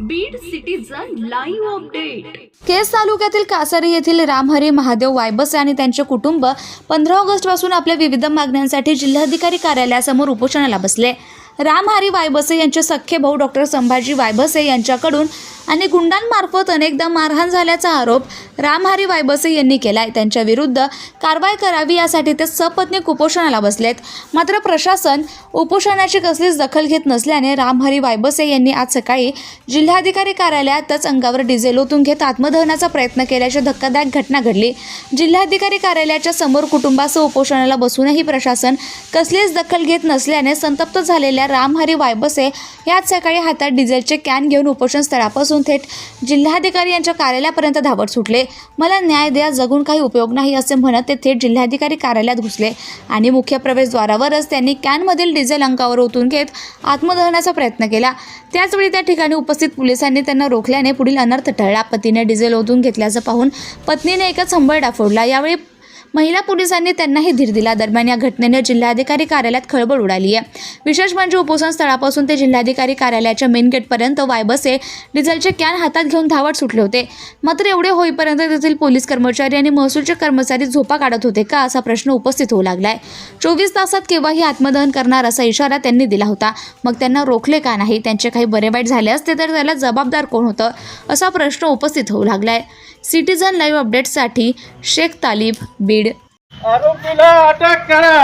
Beed citizen live update केस तालुक्यातील कासारी येथील रामहरी महादेव वायबस आणि त्यांचे कुटुंब पंधरा ऑगस्टपासून आपल्या विविध मागण्यांसाठी जिल्हाधिकारी कार्यालयासमोर उपोषणाला बसले. रामहरी वायबसे यांचे सख्खे भाऊ डॉक्टर संभाजी वायबसे यांच्याकडून आणि गुंडांमार्फत अनेकदा मारहाण झाल्याचा आरोप रामहरी वायबसे यांनी केलाय. त्यांच्या विरुद्ध कारवाई करावी यासाठी ते सपत्नी कुपोषणाला बसलेत. मात्र प्रशासन उपोषणाची कसलीच दखल घेत नसल्याने रामहरी वायबसे यांनी आज सकाळी जिल्हाधिकारी कार्यालयातच अंगावर डिझेल ओतून घेत आत्मदहनाचा प्रयत्न केल्याची धक्कादायक घटना घडली. जिल्हाधिकारी कार्यालयाच्या समोर कुटुंबासह उपोषणाला बसूनही प्रशासन कसलीच दखल घेत नसल्याने संतप्त झालेल्या रामहरी वायबसे याच सकाळी हातात डिझेलचे कॅन घेऊन उपोषण स्थळापासून थेट जिल्हाधिकारी यांच्या कार्यालयापर्यंत धावत सुटले. मला न्याय द्या जगून काही उपयोग नाही असे म्हणत ते थेट जिल्हाधिकारी कार्यालयात घुसले आणि मुख्य प्रवेशद्वारावरच त्यांनी कॅनमधील डिझेल अंकावर ओतून घेत आत्मदहनाचा प्रयत्न केला. त्याचवेळी त्या ठिकाणी उपस्थित पोलिसांनी त्यांना रोखल्याने पुढील अनर्थ टळला. पतीने डिझेल ओतून घेतल्याचं पाहून पत्नीने एकच संबळ डाफोडला. यावेळी महिला पोलिसांनी त्यांनाही धीर दिला. दरम्यान या घटनेने जिल्हाधिकारी कार्यालयात खळबळ उडाली आहे. विशेष म्हणजे उपोषण स्थळापासून ते जिल्हाधिकारी कार्यालयाच्या मेन गेटपर्यंत वायबसे डिझेलचे कॅन हातात घेऊन धावत सुटले होते. मात्र एवढे होईपर्यंत तेथील पोलीस कर्मचारी आणि महसूलचे कर्मचारी झोपा काढत होते का असा प्रश्न उपस्थित होऊ लागलाय. चोवीस तासात केव्हाही आत्मदहन करणार असा इशारा त्यांनी दिला होता. मग त्यांना रोखले का नाही? त्यांचे काही बरे वाईट झाले असते तर त्याला जबाबदार कोण होतं? असा प्रश्न उपस्थित होऊ लागलाय. सिटीजन लाईव्ह अपडेटसाठी शेख तालिब बीड. आरोपीला अटक करा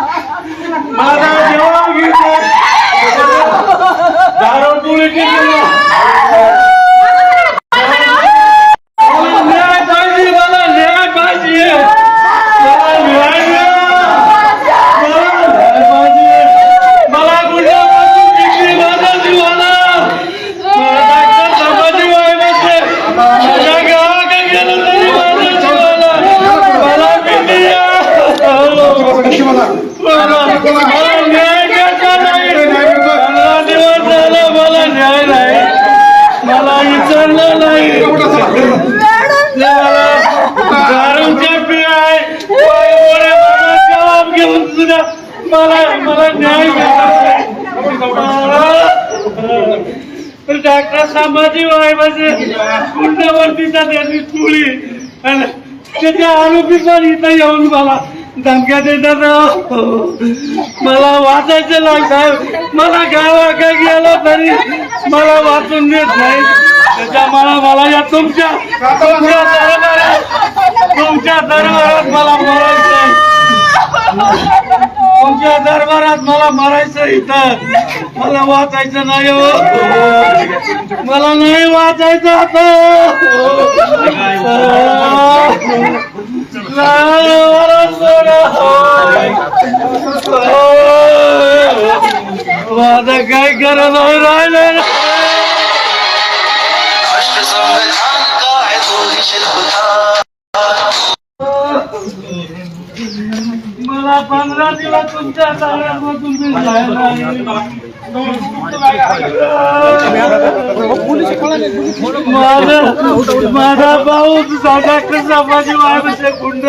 माझा जेवण घेतलं दारू पुरीची न्याय पाहिजे मला न्याय पाहिजे मला न्याय द्या. मला न्याय पाहिजे मला गुन्ह्यापासून जिंकली माझ्या जीवाला मला डॉक्टर संभाजी वाहिनीचे माझ्या गावाकडे गेलं तरी माझ्या जीवाला मला भीती आहे. मला मला न्याय द्यायचा नाही मला दिवस झाला मला न्याय नाही मला विचारलं नाही मला दारूच्या पिया आहे वाईवरे मला जबाब घेऊन सुद्धा मला मला न्याय भेटत डॉक्टर संभाजी वायबाचे म्हणजे कुंडवरतीचा त्यांनी चुळी त्याच्या आरोपी पण इथं येऊन मला धमक्या देतात मला वाचायचं लागतं मला गावाकडे गेलो तरी मला वाचून देत नाही. त्याच्यामुळे मला या तुमच्या तुमच्या दरबारात तुमच्या दरबारात मला बोलायचं तुमच्या दरबारात मला मरायचं इथं. मला वाचायचं नाही हो. मला नाही वाचायचं आता. नाही, मला सोडा. माझं काय करत राहिलं राष्ट्र संविधान का है तो ही शिल्पकार मला पंधरा दिवस तुमच्या ताब्यातून तुम्ही माझा माझा भाऊ डॉक्टर संभाजी महाराज गुंड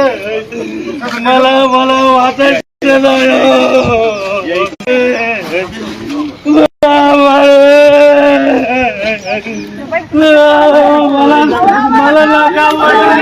मला मला वाचायचं मला मला नका मला